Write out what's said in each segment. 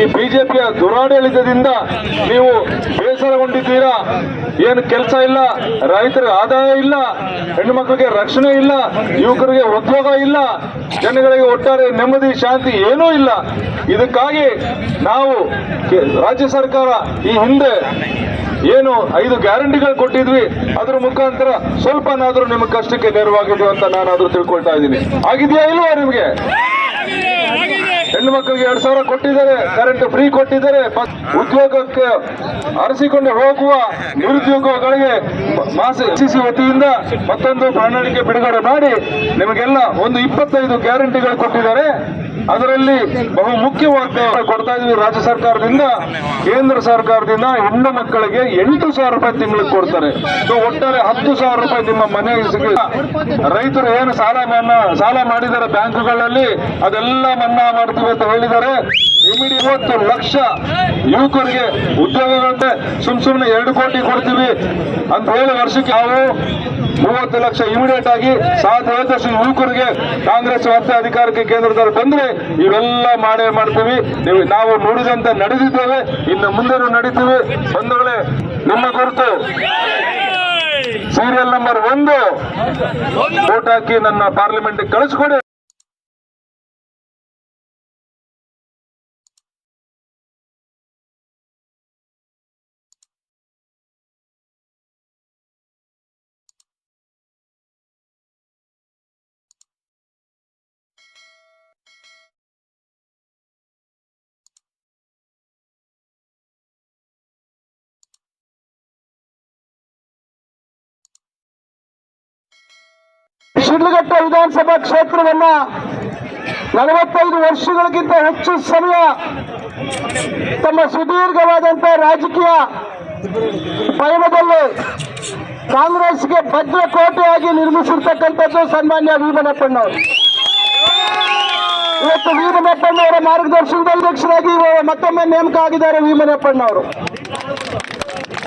ಈ ಬಿಜೆಪಿಯ ದುರಾಡಳಿತದಿಂದ ನೀವು ಬೇಸರಗೊಂಡಿದ್ದೀರಾ? ಏನು ಕೆಲಸ ಇಲ್ಲ? ರೈತರಿಗೆ ಆದಾಯ ಇಲ್ಲ? ಹೆಣ್ಣು ಮಕ್ಕಳಿಗೆ ರಕ್ಷಣೆ ಇಲ್ಲ? ಯುವಕರಿಗೆ ಉದ್ಯೋಗ ಇಲ್ಲ? ಜನಗಳಿಗೆ ಒಟ್ಟಾರೆ ನೆಮ್ಮದಿ, ಶಾಂತಿ ಏನೂ ಇಲ್ಲ. ಇದಕ್ಕಾಗಿ ನಾವು ರಾಜ್ಯ ಸರ್ಕಾರ ಈ ಹಿಂದೆ ಏನು ಐದು ಗ್ಯಾರಂಟಿಗಳು ಕೊಟ್ಟಿದ್ವಿ. ಅದ್ರ ಮುಖಾಂತರ ಸ್ವಲ್ಪನಾದರೂ ನಿಮ್ಮ ಕಷ್ಟಕ್ಕೆ ನೆರವಾಗಿದೆ ಅಂತ ನಾನಾದ್ರೂ ತಿಳ್ಕೊಳ್ತಾ ಇದ್ದೀನಿ. ಆಗಿದೆಯಾ ಇಲ್ವಾ ನಿಮ್ಗೆ? ಹೆಣ್ಣು ಮಕ್ಕಳಿಗೆ ಎರಡ್ ಸಾವಿರ ಕೊಟ್ಟಿದ್ದಾರೆ ಕರೆಂಟ್ ಫ್ರೀ ಕೊಟ್ಟಿದ್ದಾರೆ. ಉದ್ಯೋಗಕ್ಕೆ ಅರಸಿಕೊಂಡು ಹೋಗುವ ನಿರುದ್ಯೋಗಗಳಿಗೆ ಮಾಸಿಸಿ ಮಾಸ ಸಿಸಿ ವತಿಯಿಂದ ಮತ್ತೊಂದು ಪ್ರಣಾಳಿಕೆ ಬಿಡುಗಡೆ ಮಾಡಿ ನಿಮಗೆಲ್ಲ ಒಂದು ಇಪ್ಪತ್ತೈದು ಗ್ಯಾರಂಟಿಗಳು ಕೊಟ್ಟಿದ್ದಾರೆ. ಅದರಲ್ಲಿ ಬಹು ಮುಖ್ಯವಾಗಿ ಕೊಡ್ತಾ ಇದೀವಿ ರಾಜ್ಯ ಸರ್ಕಾರದಿಂದ, ಕೇಂದ್ರ ಸರ್ಕಾರದಿಂದ ಹೆಣ್ಣು ಮಕ್ಕಳಿಗೆ ಎಂಟು ಸಾವಿರ ರೂಪಾಯಿ ತಿಂಗಳಿಗೆ ಕೊಡ್ತಾರೆ. ಸೊ ಒಟ್ಟಾರೆ ಹತ್ತು ಸಾವಿರ ರೂಪಾಯಿ ನಿಮ್ಮ ಮನೆಗೆ ಸಿಗಲಿಲ್ಲ ರೈತರು ಏನು ಸಾಲ ಮನ್ನಾ, ಸಾಲ ಮಾಡಿದ್ದಾರೆ ಬ್ಯಾಂಕ್ಗಳಲ್ಲಿ, ಅದೆಲ್ಲ ಮನ್ನಾ ಮಾಡ್ತೀವಿ ಅಂತ ಹೇಳಿದ್ದಾರೆ. ಇವತ್ತು ಲಕ್ಷ ಯುವಕರಿಗೆ ಉದ್ಯೋಗಗಳಂತೆ ಸುಮ್ ಸುಮ್ಮನೆ ಎರಡು ಕೋಟಿ ಕೊಡ್ತೀವಿ ಅಂತ ಹೇಳಿ ವರ್ಷಕ್ಕೆ ನಾವು ಮೂವತ್ತು ಲಕ್ಷ ಇಮಿಡಿಯೇಟ್ ಆಗಿ ಸಾಧ್ಯವಾದಷ್ಟು ಯುವಕರಿಗೆ ಕಾಂಗ್ರೆಸ್ ಮತ್ತೆ ಅಧಿಕಾರಕ್ಕೆ ಕೇಂದ್ರದಲ್ಲಿ ಬಂದ್ರೆ ಇವೆಲ್ಲ ಮಾಡೇ ಮಾಡ್ತೀವಿ. ನೀವು ನಾವು ನೋಡಿದಂತೆ ನಡೆದಿದ್ದೇವೆ. ಇನ್ನು ಮುಂದೆನೂ ನಡೀತೀವಿ. ಬಂಧುಗಳೇ ನಿಮ್ಮ ಗುರುತು. ಸೀರಿಯಲ್ ನಂಬರ್ ಒಂದು. ವೋಟ್ ಹಾಕಿ ನನ್ನ ಪಾರ್ಲಿಮೆಂಟ್ ಕಳಿಸ್ಕೊಡಿ. ಶಿಡ್ಲಘಟ್ಟ ವಿಧಾನಸಭಾ ಕ್ಷೇತ್ರವನ್ನ ನಲವತ್ತೈದು ವರ್ಷಗಳಿಗಿಂತ ಹೆಚ್ಚು ಸಮಯ ತಮ್ಮ ಸುದೀರ್ಘವಾದಂಥ ರಾಜಕೀಯ ಪಯಣದಲ್ಲಿ ಕಾಂಗ್ರೆಸ್ಗೆ ಭದ್ರಕೋಟೆಯಾಗಿ ನಿರ್ಮಿಸಿರ್ತಕ್ಕಂಥದ್ದು ಸನ್ಮಾನ್ಯ ಭೀಮನಪ್ಪಣ್ಣವರು ಇವತ್ತು ವೀಮನಪ್ಪಣ್ಣವರ ಮಾರ್ಗದರ್ಶನದಲ್ಲಿ ಅಧ್ಯಕ್ಷರಾಗಿ ಮತ್ತೊಮ್ಮೆ ನೇಮಕ ಆಗಿದ್ದಾರೆ ಭೀಮನಪ್ಪಣ್ಣವರು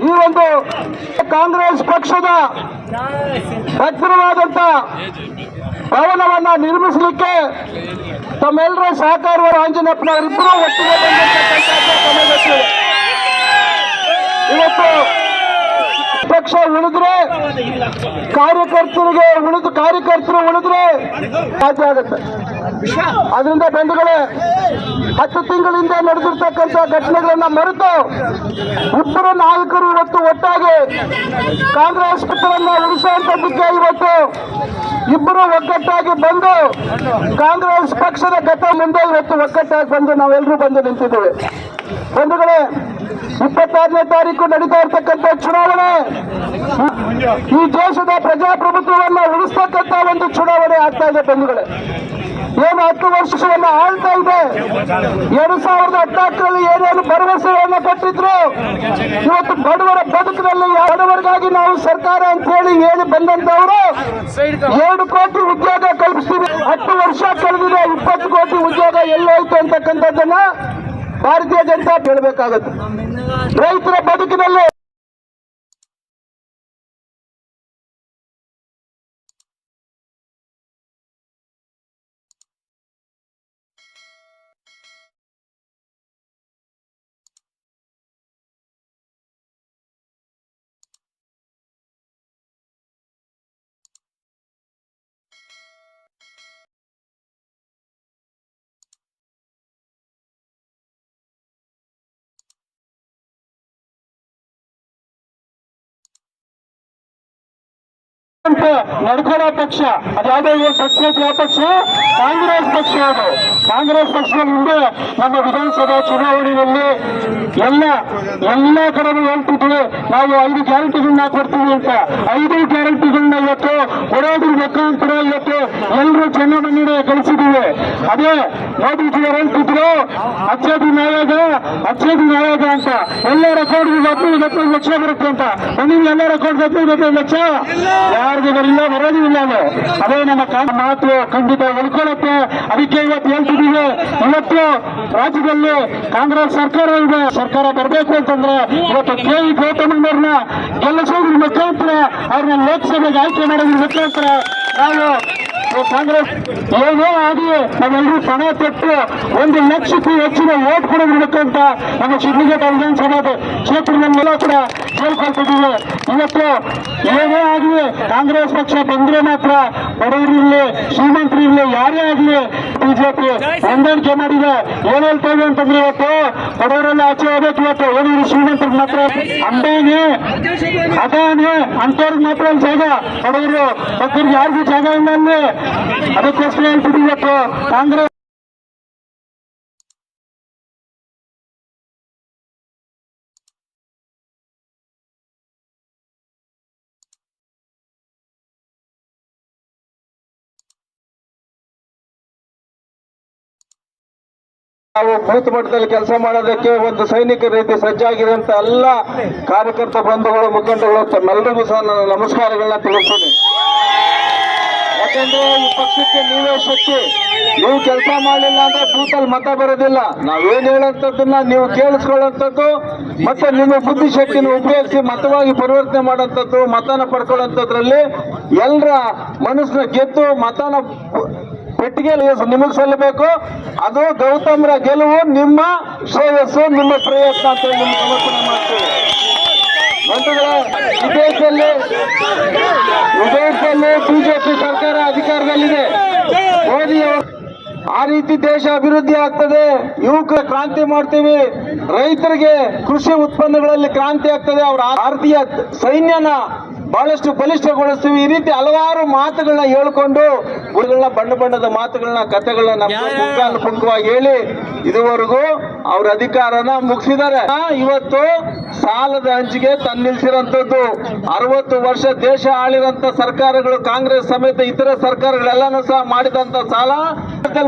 ಈ ಒಂದು ಕಾಂಗ್ರೆಸ್ ಪಕ್ಷದ ಭದ್ರವಾದಂತ ಭವನವನ್ನ ನಿರ್ಮಿಸಲಿಕ್ಕೆ ತಮ್ಮೆಲ್ಲರ ಸಹಕಾರವರು ಆಂಜನಪ್ಪನವರಿಬ್ಬರು ಒಟ್ಟಿಗೆ. ಇವತ್ತು ಪಕ್ಷ ಉಳಿದ್ರೆ ಕಾರ್ಯಕರ್ತರಿಗೆ ಉಳಿದು ಕಾರ್ಯಕರ್ತರು ಉಳಿದ್ರೆ ಸಾಧ್ಯ ಆಗುತ್ತೆ ಅದರಿಂದ ಬಂಧುಗಳೇ, ಹತ್ತು ತಿಂಗಳಿಂದ ನಡೆದಿರ್ತಕ್ಕಂಥ ಘಟನೆಗಳನ್ನ ಮರೆತು ಇಬ್ಬರು ನಾಯಕರು ಇವತ್ತು ಒಟ್ಟಾಗಿ ಕಾಂಗ್ರೆಸ್ ಪಕ್ಷವನ್ನ ಉಳಿಸುವಂತದ್ದಕ್ಕೆ ಇವತ್ತು ಇಬ್ಬರು ಒಗ್ಗಟ್ಟಾಗಿ ಬಂದು ಕಾಂಗ್ರೆಸ್ ಪಕ್ಷದ ಗತ ಮುಂದೆ ಇವತ್ತು ಒಗ್ಗಟ್ಟಾಗಿ ಬಂದು ನಾವೆಲ್ಲರೂ ಬಂದು ನಿಂತಿದ್ದೇವೆ. ಬಂಧುಗಳೇ, ಇಪ್ಪತ್ತಾರನೇ ತಾರೀಕು ನಡೀತಾ ಇರ್ತಕ್ಕಂಥ ಚುನಾವಣೆ. ಈ ದೇಶದ ಪ್ರಜಾಪ್ರಭುತ್ವವನ್ನು ಉಳಿಸ್ತಕ್ಕಂಥ ಒಂದು ಚುನಾವಣೆ ಆಗ್ತಾ ಇದೆ ಬಂಧುಗಳೇ. ಏನು ಹತ್ತು ವರ್ಷವನ್ನ ಆಳ್ತಾ ಇದೆ? ಎರಡು ಸಾವಿರದ ಹದಿನಾಲ್ಕರಲ್ಲಿ ಏನೇನು ಭರವಸೆಗಳನ್ನ ಕೊಟ್ಟಿದ್ರು? ಇವತ್ತು ಬಡವರ ಬದುಕಿನಲ್ಲಿ ಬಡವರಿಗಾಗಿ ನಾವು ಸರ್ಕಾರ ಅಂತ ಹೇಳಿ ಹೇಳಿ ಬಂದಂತವರು ಎರಡು ಕೋಟಿ ಉದ್ಯೋಗ ಕಲ್ಪಿಸ್ತೀವಿ. ಹತ್ತು ವರ್ಷ ಕಳೆದಿದೆ, ಇಪ್ಪತ್ತು ಕೋಟಿ ಉದ್ಯೋಗ ಎಲ್ಲೋಯ್ತು ಅಂತಕ್ಕಂಥದ್ದನ್ನ ಭಾರತೀಯ ಜನತಾ ಕೇಳಬೇಕಾಗುತ್ತೆ. ರೈತರ ಬದುಕಿನಲ್ಲಿ ನಡ್ಕೊಳ್ಳೋ ಪಕ್ಷ. ಅದಾದ ಪಕ್ಷ ಯಾವ ಪಕ್ಷ? ಕಾಂಗ್ರೆಸ್ ಪಕ್ಷ ಅದು. ಕಾಂಗ್ರೆಸ್ ಪಕ್ಷದ ಮುಂದೆ ನಮ್ಮ ವಿಧಾನಸಭಾ ಚುನಾವಣೆಯಲ್ಲಿ ಎಲ್ಲ ಎಲ್ಲ ಕಡೆನೂ ಹೇಳ್ತಿದ್ವಿ ನಾವು ಐದು ಗ್ಯಾರಂಟಿಗಳನ್ನ ಕೊಡ್ತೀವಿ ಅಂತ. ಐದು ಗ್ಯಾರಂಟಿಗಳನ್ನ ಇವತ್ತು ಕೊಡೋದ್ರ ಮುಖಾಂತರ ಇವತ್ತು ಎಲ್ಲರೂ ನೀಡ ಗಳಿಸಿದ್ದೀವಿ ಅದೇ ಮೋದಿಜಿಯವರು ಹೇಳ್ತಿದ್ರು ಅಚ್ಚದಿ ನಾಯಕ ಅಚ್ಚದಿ ನಾಯಕ ಅಂತ. ಎಲ್ಲ ರೆಕಾರ್ಡ್ ಹದಿನೈದು ಹದಿನೈದು ಲಕ್ಷ ಬರುತ್ತೆ ಅಂತ. ನಿಮ್ಗೆ ಎಲ್ಲ ರೆಕಾರ್ಡ್ ಹದಿನೈದು ಹದಿನೈದು ಲಕ್ಷ. ಯಾರಿಗೂ ಬರಲಿಲ್ಲ ವರದಿ ಇಲ್ಲ ಅದು ನಮ್ಮ ಮಾತು ಖಂಡಿತ ಉಳ್ಕೊಳ್ಳುತ್ತೆ. ಅದಕ್ಕೆ ಇವತ್ತು ಹೇಳ್ತಿದ್ದೀವಿ. ಇವತ್ತು ರಾಜ್ಯದಲ್ಲಿ ಕಾಂಗ್ರೆಸ್ ಸರ್ಕಾರ ಇದೆ. ಸರ್ಕಾರ ಬರಬೇಕು ಅಂತಂದ್ರೆ ಇವತ್ತು ಕೆ ಇ ಗೌತಮಣ್ಣವ್ರನ್ನ ಗೆಲ್ಲಿಸೋದ್ರ ಮುಖಾಂತರ ಅವ್ರನ್ನ ಲೋಕಸಭೆಗೆ ಆಯ್ಕೆ ಮಾಡೋದ್ರ ಮುಖಾಂತರ ನಾವು ಕಾಂಗ್ರೆಸ್. ಏನೇ ಆಗಲಿ ನಾವೆಲ್ಲರೂ ಪಣ ತೊಟ್ಟು ಒಂದು ಲಕ್ಷಕ್ಕೂ ಹೆಚ್ಚಿನ ಓಟ್ ಅಂತ ನಮ್ಮ ಶಿಡ್ಲಘಟ್ಟ ವಿಧಾನಸಭಾ ಕ್ಷೇತ್ರದಲ್ಲೆಲ್ಲ ಕೂಡ ಕೇಳ್ಕೊಳ್ತಿದ್ದೀವಿ ಇವತ್ತು ಏನೇ ಆಗಲಿ ಕಾಂಗ್ರೆಸ್ ಪಕ್ಷ ಬಂದ್ರೆ ಮಾತ್ರ ಬಡವರಿರ್ಲಿ ಶ್ರೀಮಂತರಿರ್ಲಿ ಯಾರೇ ಆಗಲಿ ಬಿಜೆಪಿ ಹೊಂದಾಣಿಕೆ ಮಾಡಿದೆ. ಏನ್ ಹೇಳ್ತಾ ಇದೆ ಅಂತಂದ್ರೆ ಇವತ್ತು ಬಡವರೆಲ್ಲ ಆಚೆ ಹೋಗ್ಬೇಕು ಇವತ್ತು. ಏನಿದ್ರು ಶ್ರೀಮಂತರಿಗೆ ಮಾತ್ರ. ಅಂಬಾನಿ, ಅದಾನಿ ಅಂತವ್ರಿಗೆ ಮಾತ್ರ ಜಾಗ. ಬಡವರು ಮಕ್ಕಳಿಗೆ ಯಾರಿಗೂ ಜಾಗ ಇಲ್ಲ ಅಲ್ಲಿ. ಅದಕ್ಕೋಸ್ಕರ ಹೇಳ್ತಿದ್ದೀವಿ ಇವತ್ತು ಕಾಂಗ್ರೆಸ್ ನಾವು ಬೂತ್ ಮಟ್ಟದಲ್ಲಿ ಕೆಲಸ ಮಾಡೋದಕ್ಕೆ ಒಂದು ಸೈನಿಕ ರೀತಿ ಸಜ್ಜಾಗಿರುವಂತ ಎಲ್ಲ ಕಾರ್ಯಕರ್ತ ಬಂಧುಗಳು, ಮುಖಂಡಗಳು ತಮ್ಮೆಲ್ಲರಿಗೂ ಸಹ ನಾನು ನಮಸ್ಕಾರಗಳನ್ನ ತಿಳಿಸ್ತೀನಿ. ಯಾಕಂದ್ರೆ ಈ ಪಕ್ಷಕ್ಕೆ ನೀವೇ ಶಕ್ತಿ. ನೀವು ಕೆಲಸ ಮಾಡಲಿಲ್ಲ ಅಂದ್ರೆ ಬೂತಲ್ಲಿ ಮತ ಬರೋದಿಲ್ಲ. ನಾವೇನ್ ಹೇಳೋಂಥದ್ದನ್ನ ನೀವು ಕೇಳಿಸ್ಕೊಳ್ಳೋಂಥದ್ದು ಮತ್ತೆ ನಿಮ್ಮ ಬುದ್ಧಿಶಕ್ತಿನ ಉಪಯೋಗಿಸಿ ಮತವಾಗಿ ಪರಿವರ್ತನೆ ಮಾಡುವಂಥದ್ದು, ಮತನ ಪಡ್ಕೊಳ್ಳೋಂಥದ್ರಲ್ಲಿ ಎಲ್ಲರ ಮನಸ್ಸನ್ನ ಗೆದ್ದು ಮತನ ಪೆಟ್ಟಿಗೆ ನಿಮಗೆ ಸಲ್ಲಬೇಕು. ಅದು ಗೌತಮ್ರ ಗೆಲುವು, ನಿಮ್ಮ ಶ್ರೇಯಸ್ಸು, ನಿಮ್ಮ ಪ್ರಯತ್ನ ಅಂತ ಹೇಳಿ ನಿಮ್ಗೆ ಸಮರ್ಪಣೆ ಮಾಡ್ತೀವಿ. ಬಂಧುಗಳ ವಿದೇಶದಲ್ಲಿ ವಿದೇಶದಲ್ಲಿ ಬಿಜೆಪಿ ಸರ್ಕಾರ ಅಧಿಕಾರದಲ್ಲಿದೆ. ಮೋದಿ ಆ ರೀತಿ ದೇಶ ಅಭಿವೃದ್ಧಿ ಆಗ್ತದೆ, ಯುವಕರ ಕ್ರಾಂತಿ ಮಾಡ್ತೀವಿ, ರೈತರಿಗೆ ಕೃಷಿ ಉತ್ಪನ್ನಗಳಲ್ಲಿ ಕ್ರಾಂತಿ ಆಗ್ತದೆ, ಅವರ ಭಾರತೀಯ ಸೈನ್ಯನ ಬಹಳಷ್ಟು ಬಲಿಷ್ಠಗೊಳಿಸ್ತೀವಿ ಈ ರೀತಿ ಹಲವಾರು ಮಾತುಗಳನ್ನ ಹೇಳ್ಕೊಂಡು ಗುರುಗಳನ್ನ ಬಣ್ಣ ಬಣ್ಣದ ಮಾತುಗಳನ್ನ ಕಥೆಗಳನ್ನ ಪುಂಕವಾಗಿ ಹೇಳಿ ಇದುವರೆಗೂ ಅವ್ರ ಅಧಿಕಾರನ ಮುಗಿಸಿದ್ದಾರೆ. ಇವತ್ತು ಸಾಲದ ಹಂಚಿಗೆ ತನ್ನ ನಿಲ್ಸಿರೋಂಥದ್ದು ಅರವತ್ತು ವರ್ಷ ದೇಶ ಆಳಿರಂತ ಸರ್ಕಾರಗಳು ಕಾಂಗ್ರೆಸ್ ಸಮೇತ ಇತರ ಸರ್ಕಾರಗಳೆಲ್ಲಾನು ಸಹ ಮಾಡಿದಂತ ಸಾಲ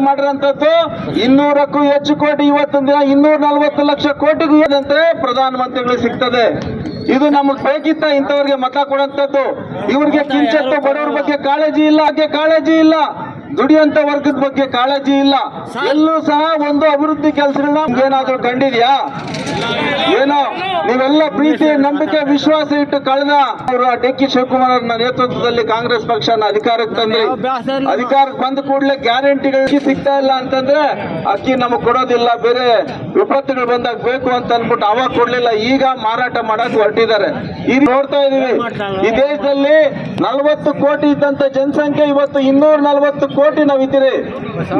ಮಾಡಿರಂತದ್ದು ಇನ್ನೂರಕ್ಕೂ ಹೆಚ್ಚು ಕೋಟಿ ಇವತ್ತಿನ ದಿನ ಇನ್ನೂರ ನಲವತ್ತು ಲಕ್ಷ ಕೋಟಿಗೂ ಏನಂತೆ ಪ್ರಧಾನಮಂತ್ರಿಗಳು ಸಿಗ್ತದೆ. ಇದು ನಮಗ್ ಬೇಕಿತ್ತ ಇಂಥವ್ರಿಗೆ ಮತ ಕೊಡಂತದ್ದು. ಇವ್ರಿಗೆ ಕಿಂಚತ್ತು ಬಡವ್ರ ಬಗ್ಗೆ ಕಾಳಜಿ ಇಲ್ಲ ಹಾಗೆ ಕಾಳಜಿ ಇಲ್ಲ. ದುಡಿಯಂತ ವರ್ಗದ ಬಗ್ಗೆ ಕಾಳಜಿ ಇಲ್ಲ. ಎಲ್ಲೂ ಸಹ ಒಂದು ಅಭಿವೃದ್ಧಿ ಕೆಲಸಗಳನ್ನ ಏನಾದ್ರೂ ಕಂಡಿದ್ಯಾ? ಏನೋ ನೀವೆಲ್ಲ ಪ್ರೀತಿ ನಂಬಿಕೆ ವಿಶ್ವಾಸ ಇಟ್ಟು ಕಳೆದ ಅವರು ಡಿ ಕೆ ಶಿವಕುಮಾರ್ ಅವರ ನೇತೃತ್ವದಲ್ಲಿ ಕಾಂಗ್ರೆಸ್ ಪಕ್ಷನ ಅಧಿಕಾರಕ್ಕೆ ತಂದ್ರಿ. ಅಧಿಕಾರಕ್ಕೆ ಬಂದ ಕೂಡಲೇ ಗ್ಯಾರಂಟಿಗಳು ಸಿಗ್ತಾ ಇಲ್ಲ ಅಂತಂದ್ರೆ ಅಕ್ಕಿ ನಮಗ್ ಕೊಡೋದಿಲ್ಲ ಬೇರೆ ವಿಪತ್ತುಗಳು ಬಂದಾಗ ಬೇಕು ಅಂತ ಅಂದ್ಬಿಟ್ಟು ಅವಾಗ ಕೊಡ್ಲಿಲ್ಲ. ಈಗ ಮಾರಾಟ ಮಾಡಕ್ ಹೊರಟಿದ್ದಾರೆ. ಈಗ ನೋಡ್ತಾ ಇದೀವಿ ಈ ದೇಶದಲ್ಲಿ ನಲವತ್ತು ಕೋಟಿ ಇದ್ದಂತ ಜನಸಂಖ್ಯೆ ಇವತ್ತು ಇನ್ನೂರ ನಲವತ್ತು ಕೋಟಿ ನಾವು ಇದ್ದೀರಿ.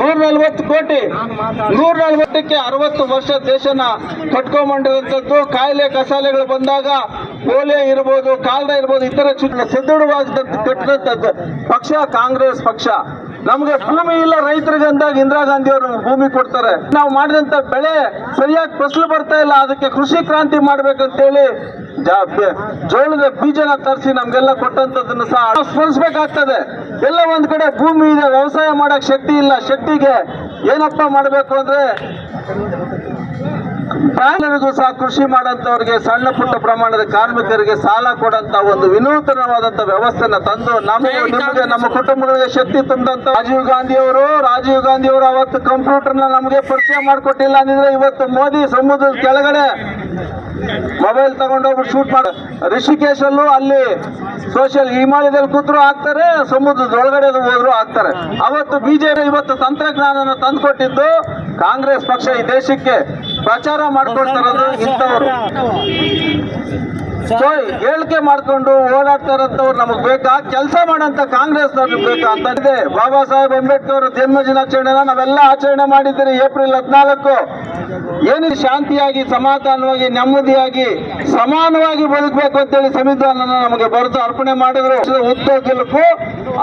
ನೂರ ನಲ್ವತ್ತು ಕೋಟಿ. ನೂರ ನಲ್ವತ್ತಕ್ಕೆ ಅರವತ್ತು ವರ್ಷ ದೇಶನ ಕಟ್ಕೊಂಡಿರುವಂತದ್ದು ಕಾಯಿಲೆ ಕಸಾಲೆಗಳು ಬಂದಾಗ ಪೋಲಿಯೋ ಇರ್ಬೋದು ಕಾಲ್ಡ ಇರ್ಬೋದು ಇತರ ಚುನಾವಣೆ ಸದೃಢವಾದ ಕಟ್ಟಿದಂತದ್ದು ಪಕ್ಷ, ಕಾಂಗ್ರೆಸ್ ಪಕ್ಷ. ನಮ್ಗೆ ಭೂಮಿ ಇಲ್ಲ, ರೈತರಿಗೆ ಅಂದಾಗ ಇಂದಿರಾ ಗಾಂಧಿ ಅವರು ಭೂಮಿ ಕೊಡ್ತಾರೆ. ನಾವು ಮಾಡಿದಂತ ಬೆಳೆ ಸರಿಯಾಗಿ ಫಸಲು ಬರ್ತಾ ಇಲ್ಲ, ಅದಕ್ಕೆ ಕೃಷಿ ಕ್ರಾಂತಿ ಮಾಡ್ಬೇಕಂತೇಳಿ ಜೋಳದ ಬೀಜನ ತರಿಸಿ ನಮ್ಗೆಲ್ಲ ಕೊಟ್ಟಂತದನ್ನು ಸಹ ಸ್ಮರಿಸಬೇಕಾಗ್ತದೆ ಎಲ್ಲ ಒಂದ್ ಕಡೆ ಭೂಮಿ ಇದೆ ವ್ಯವಸಾಯ ಮಾಡಕ್ ಶಕ್ತಿ ಇಲ್ಲ. ಶಕ್ತಿಗೆ ಏನಪ್ಪ ಮಾಡಬೇಕು ಅಂದ್ರೆ ಬ್ಯಾಂಕರಿಗೂ ಸಹ ಕೃಷಿ ಮಾಡಂತವ್ರಿಗೆ ಸಣ್ಣ ಪುಟ್ಟ ಪ್ರಮಾಣದ ಕಾರ್ಮಿಕರಿಗೆ ಸಾಲ ಕೊಡಂತ ಒಂದು ವಿನೂತನವಾದಂತ ವ್ಯವಸ್ಥೆನ ತಂದು ನಮಗೆ ನಿಮಗೆ ನಮ್ಮ ಕುಟುಂಬಗಳಿಗೆ ಶಕ್ತಿ ತಂದಂತ ರಾಜೀವ್ ಗಾಂಧಿ ಅವರು ರಾಜೀವ್ ಗಾಂಧಿ ಅವರು ಅವತ್ತು ಕಂಪ್ಯೂಟರ್ನ ನಮಗೆ ಪರಿಚಯ ಮಾಡಿಕೊಟ್ಟಿಲ್ಲ ಅಂದಿದ್ರೆ ಇವತ್ತು ಮೋದಿ ಸಮುದ್ರದ ಕೆಳಗಡೆ ಮೊಬೈಲ್ ತಗೊಂಡೋಗ್ಬಿಟ್ಟು ಶೂಟ್ ಮಾಡ ರಿಷಿಕೇಶ್ ಅಲ್ಲೂ ಅಲ್ಲಿ ಸೋಷಿಯಲ್ ಹಿಮಾಲಯದಲ್ಲಿ ಕೂತ್ರು ಆಗ್ತಾರೆ ಸಮುದ್ರದ ಒಳಗಡೆ ಹೋದ್ರು ಆಗ್ತಾರೆ. ಅವತ್ತು ಬಿಜೆಪಿ ಇವತ್ತು ತಂತ್ರಜ್ಞಾನನ ತಂದುಕೊಟ್ಟಿದ್ದು ಕಾಂಗ್ರೆಸ್ ಪಕ್ಷ ಈ ದೇಶಕ್ಕೆ. ಪ್ರಚಾರ ಮಾಡ್ಕೊಳ್ತಾರದು ಇಂಥವ್ರು. ಸೊ ಹೇಳಿಕೆ ಮಾಡ್ಕೊಂಡು ಓಡಾಡ್ತಾ ಇರೋಂಥವ್ರು ನಮಗ್ ಬೇಕಾ? ಕೆಲಸ ಮಾಡಂತ ಕಾಂಗ್ರೆಸ್ ಬೇಕಾ ಅಂತ ಇದೆ ಬಾಬಾ ಸಾಹೇಬ್ ಅಂಬೇಡ್ಕರ್ ಜನ್ಮ ದಿನಾಚರಣೆನ ನಾವೆಲ್ಲ ಆಚರಣೆ ಮಾಡಿದ್ದೀರಿ ಏಪ್ರಿಲ್ ಹದಿನಾಲ್ಕು. ಏನು ಶಾಂತಿಯಾಗಿ ಸಮಾಧಾನವಾಗಿ ನೆಮ್ಮದಿಯಾಗಿ ಸಮಾನವಾಗಿ ಬದುಕಬೇಕು ಅಂತೇಳಿ ಸಂವಿಧಾನ ನಮಗೆ ಬರೆದು ಅರ್ಪಣೆ ಮಾಡಿದ್ರು. ಉದ್ಯೋಗಕ್ಕೂ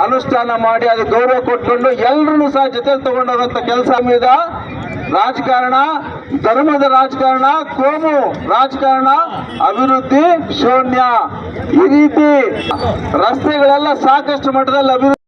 ಅನುಷ್ಠಾನ ಮಾಡಿ ಅದಕ್ಕೆ ಗೌರವ ಕೊಟ್ಕೊಂಡು ಎಲ್ಲರನ್ನೂ ಸಹ ಜೊತೆ ತಗೊಂಡೋಗಂತ ಕೆಲಸ మీద ರಾಜಕಾರಣ ಧರ್ಮದ ರಾಜಕಾರಣ ಕೋಮು ರಾಜಕಾರಣ ಅಭಿವೃದ್ಧಿ ಶೂನ್ಯ. ಈ ರೀತಿ ರಸ್ತೆಗಳೆಲ್ಲ ಸಾಕಷ್ಟು ಮಟ್ಟದಲ್ಲಿ ಅಭಿವೃದ್ಧಿ